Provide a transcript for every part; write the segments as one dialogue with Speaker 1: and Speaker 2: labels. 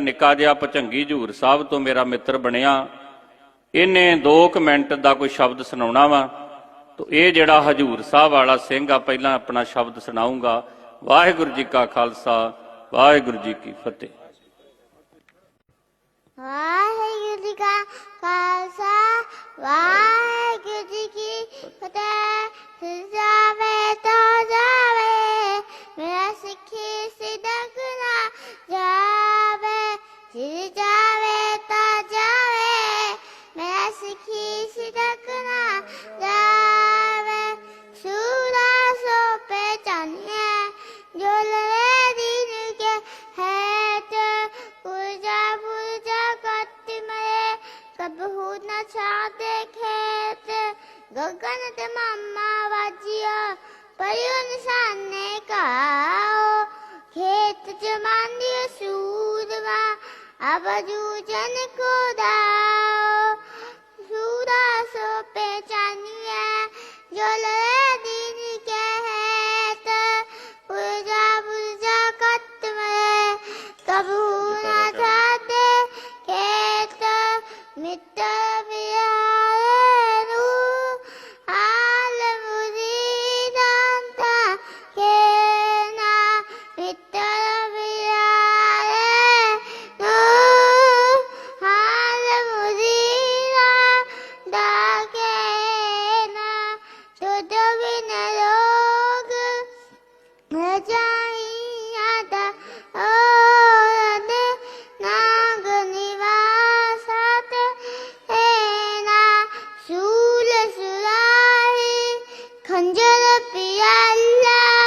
Speaker 1: ਨਿੱਕਾ ਜਿਹਾ ਭਚੰਗੀ ਝੂਰ ਸਾਹਿਬ ਤੋਂ ਮੇਰਾ ਮਿੱਤਰ ਬਣਿਆ। ਇਹਨੇ 2 ਮਿੰਟ ਦਾ ਕੋਈ ਸ਼ਬਦ ਸੁਣਾਉਣਾ ਵਾ। ਤੋ ਇਹ ਜਿਹੜਾ ਹਜੂਰ ਸਾਹਿਬ ਵਾਲਾ ਸਿੰਘ ਆ, ਪਹਿਲਾਂ ਆਪਣਾ ਸ਼ਬਦ ਸੁਣਾਉਂਗਾ ਵਾਹਿਗੁਰੂ ਜੀ ਕਾ ਖਾਲਸਾ, ਵਾਹਿਗੁਰੂ ਜੀ ਕੀ ਫਤਿਹ।
Speaker 2: ਵਾਹਿਗੁਰੂ ਜੀ ਕਾ ਖਾਲਸਾ, ਵਾਹਿਗੁਰੂ ਜੀ ਕੀ ਫਤਿਹ। ਜਾਵੇ ਤਾਂ ਜਾਵੇ, ਮੇਰਾ ਸਿੱਖੀ ਸਿਦਕ ਗਗਨ ਤੇ ਮਾਮਾ ਵਾਜਿਆ ਪਰਿਉ ਨਿਸ਼ਾਨੇ ਕਾਓ ਖੇਤ ਚ ਮੰਦੀ ਸੂਦਵਾ ਅਬਜੂ ਜਨ ਕੋ ਦਾਓ ਸੂਰਾ ਸੋ ਪਹਿਚਾਨਿਆ ਜੋ ਲਵੇ ਦਿਨ ਕੇ ਹੈਤ ਪੂਜਾ ਪੂਜਾ ਕਰਤ ਕਬੂ ਨਾ ਛਾਦੇ ਖੇਤ ਮਿੱਤਰ ਵਿਆਰੇ ජයියට ඕරද නාගනිවාසත හේනා සූල සුලාහි කංජල පියල්ලා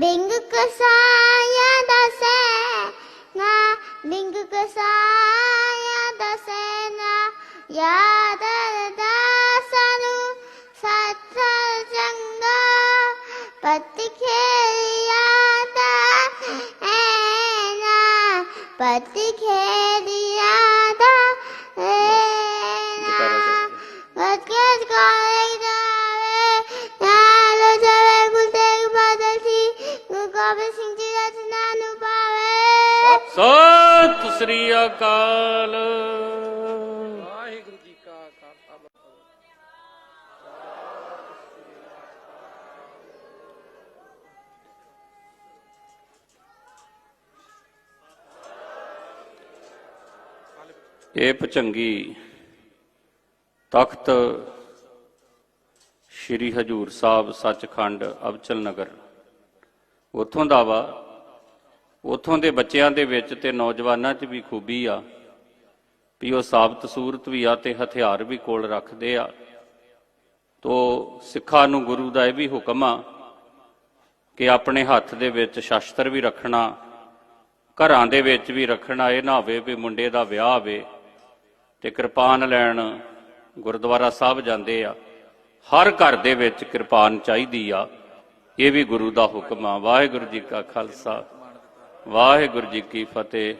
Speaker 2: බෙංගකසා ਪਤ ਖੇਲਿਆਤਾ ਐਨਾ ਵਕਤ ਕੋਲੇ ਜਾਵੇ ਨਾਲੋ ਜਵੇ ਗੁਲਤੇ ਬਾਦਲ ਸੀ ਗੋਬਿੰਦ ਸਿੰਘ ਜੀ ਦਾ ਰਚਨਾ ਨੂੰ ਪਾਵੇ
Speaker 1: ਸਤਿ ਸ੍ਰੀ ਅਕਾਲ ਇਹ ਭਚੰਗੀ ਤਖਤ ਸ੍ਰੀ ਹਜੂਰ ਸਾਹਿਬ ਸੱਚਖੰਡ ਅਬਚਲ ਨਗਰ। ਉਥੋਂ ਦਾ ਵਾ, ਉਥੋਂ ਦੇ ਬੱਚਿਆਂ ਦੇ ਵਿੱਚ ਤੇ ਨੌਜਵਾਨਾਂ 'ਚ ਵੀ ਖੂਬੀ ਆ, ਵੀ ਉਹ ਸਾਬਤ ਸੂਰਤ ਵੀ ਆ ਤੇ ਹਥਿਆਰ ਵੀ ਕੋਲ ਰੱਖਦੇ ਆ। ਤੋ ਸਿੱਖਾਂ ਨੂੰ ਗੁਰੂ ਦਾ ਇਹ ਵੀ ਹੁਕਮ ਆ ਕਿ ਆਪਣੇ ਹੱਥ ਦੇ ਵਿੱਚ ਸ਼ਸਤਰ ਵੀ ਰੱਖਣਾ, ਘਰਾਂ ਦੇ ਵਿੱਚ ਵੀ ਰੱਖਣਾ, ਇਹ ਨਾ ਹੋਵੇ ਵੀ ਮੁੰਡੇ ਦਾ ਵਿਆਹ ਹੋਵੇ। ਤੇ ਕਿਰਪਾਨ ਲੈਣ ਗੁਰਦੁਆਰਾ ਸਾਹਿਬ ਜਾਂਦੇ ਆ। ਹਰ ਘਰ ਦੇ ਵਿੱਚ ਕਿਰਪਾਨ ਚਾਹੀਦੀ ਆ। ਇਹ ਵੀ ਗੁਰੂ ਦਾ ਹੁਕਮ ਆ। ਵਾਹਿਗੁਰੂ ਜੀ ਕਾ ਖਾਲਸਾ। ਵਾਹਿਗੁਰੂ ਜੀ ਕੀ ਫਤਿਹ।